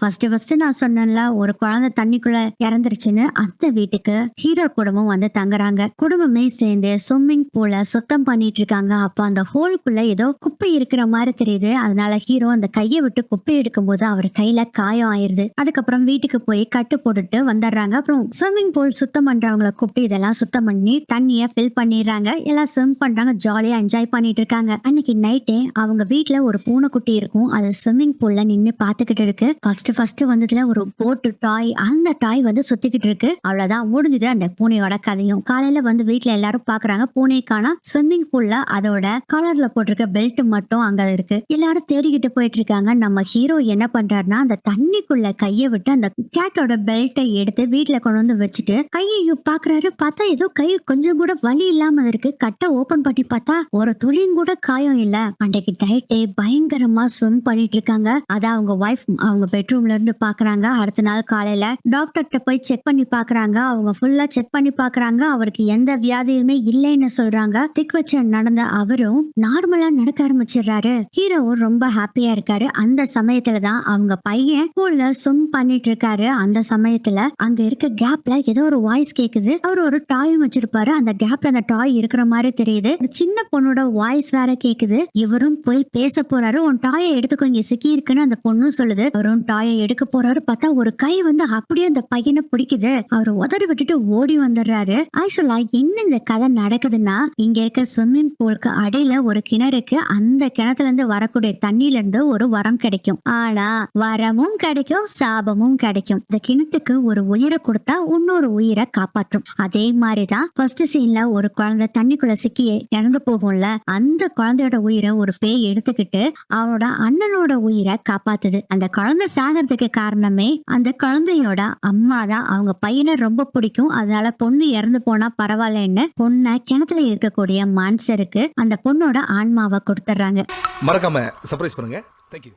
First first நான் சொன்னேன்ல ஒரு குழந்தை தண்ணிக்குள்ள இறந்துருச்சுன்னு அந்த வீட்டுக்கு ஹீரோ குடும்பம் வந்து தங்குறாங்க. குடும்பமே சேர்ந்து ஸ்விம்மிங் பூல சுத்தம் பண்ணிட்டு இருக்காங்க அப்ப அந்த ஹோல்குள்ள ஏதோ குப்பை இருக்கிற மாதிரி தெரியுது. அதனால ஹீரோ அந்த கையை விட்டு குப்பை எடுக்கும்போது அவர் கையில காயம் ஆயிருது. அதுக்கப்புறம் வீட்டுக்கு போய் கட்டு போட்டுட்டு வந்துடுறாங்க. அப்புறம் ஸ்விம்மிங் பூல் சுத்தம் பண்றவங்கள கூப்பிட்டு இதெல்லாம் சுத்தம் பண்ணி தண்ணிய ஃபில் பண்ணிடுறாங்க. எல்லாம் ஸ்விம் பண்றாங்க. ஜாலியா என்ஜாய் பண்ணிட்டு இருக்காங்க அன்னைக்கு நைட்டே அவங்க வீட்டுல ஒரு பூனைக்குட்டி இருக்கும். அது ஸ்விம்மிங் பூல்ல நின்று பாத்துக்கிட்டு இருக்கு. ஃபர்ஸ்ட் ஃபர்ஸ்ட் வந்ததுல ஒரு போட்டு டாய் அந்த டாய் வந்து சுத்திக்கிட்டு இருக்கு. அவ்வளவுதான். முடிஞ்சது அந்த பூனையோட கதையும். காலையில வந்து வீட்டுல எல்லாரும் பாக்குறாங்க. பூனைக்கான ஸ்விம்மிங் பூல்ல அதோட கலர்ல போட்டிருக்க பெல்ட் மட்டும் அங்க இருக்கு. எல்லாரும் தேடிக்கிட்டு போயிட்டு இருக்காங்க. நம்ம ஹீரோ என்ன பண்றாருன்னா அந்த தண்ணிக்குள்ள கைய விட்டு அந்த கேட்டோட பெல்ட்டை எடுத்து வீட்டுல கொண்டு வந்து வச்சுட்டு கையை பாக்குறாரு. பார்த்தா ஏதோ கை கொஞ்சம் கூட வலி இல்லாம இருக்கு. கட்டை ஓபன் பண்ணி பார்த்தா ஒரு துளியும் கூட காயம் இல்ல. அன்றைக்கு நைட்டே பயங்கரமா ஸ்விம் பண்ணிட்டு இருக்காங்க. அதான் அவங்க ஒய்ஃப் அவங்க ரூம்ல இருந்து பாக்குறாங்க. அடுத்த நாள் காலையில டாக்டர்கிட்ட போய் செக் பண்ணி பாக்குறாங்க. அவங்க ஃபுல்லா செக் பண்ணி பாக்குறாங்க. அவருக்கு எந்த வியாதியுமே இல்லைன்னு சொல்றாங்க. டிக் வச்ச நடந்த அவரும் நார்மலா நடக்க ஆரம்பிச்சிடுறாரு. ஹீரோவும் ரொம்ப ஹாப்பியா இருக்காரு. அந்த சமயத்துல தான் அவங்க பையன் ஸ்கூல்ல ஸ்விம் பண்ணிட்டு இருக்காரு. அந்த சமயத்துல அங்க இருக்க கேப்ல ஏதோ ஒரு வாய்ஸ் கேக்குது. அவர் ஒரு டாயும் வச்சிருப்பாரு. அந்த கேப்ல அந்த டாய் இருக்கிற மாதிரி தெரியுது. ஒரு சின்ன பொண்ணோட வாய்ஸ் வேற கேக்குது. இவரும் போய் பேச போறாரு. உன் டாயை எடுத்துக்கோ. இங்க சிக்கி இருக்குன்னு அந்த பொண்ணும் சொல்லுது. அவரும் டாய் எடுக்க போறாரு. பார்த்தா ஒரு கை வந்து அப்படியே அந்த பையனை பிடிக்குது. அவர் உதறி விட்டுட்டு ஓடி வந்துடுறாரு. ஆக்சுவலா என்ன இந்த கதை நடக்குதுன்னா இங்க இருக்க ஸ்விம்மிங் பூலுக்கு அடியில ஒரு கிணறுக்கு அந்த கிணத்துல இருந்து வரக்கூடிய தண்ணியில இருந்து ஒரு வரம் கிடைக்கும். ஆனா வரமும் கிடைக்கும் சாபமும் கிடைக்கும். இந்த கிணத்துக்கு ஒரு உயிரை கொடுத்தா இன்னொரு உயிரை காப்பாற்றும். அதே மாதிரிதான் ஃபர்ஸ்ட் சீன்ல ஒரு குழந்தை தண்ணிக்குள்ள சிக்கி இறந்து போகும்ல அந்த குழந்தையோட உயிரை ஒரு பேய் எடுத்துக்கிட்டு அவனோட அண்ணனோட உயிரை காப்பாத்துது. அந்த குழந்தை ஆனதுக்கு காரணமே அந்த குழந்தையோட அம்மா தான் அவங்க பையனை ரொம்ப பிடிக்கும். அதனால பொண்ணு இறந்து போனா பரவாயில்லன்னு பொண்ணை கிணத்துல இருக்கக்கூடிய மான்சருக்கு அந்த பொண்ணோட ஆன்மாவை கொடுத்துட்றாங்க. மறக்காம சர்ப்ரைஸ் பண்ணுங்க. தேங்க்யூ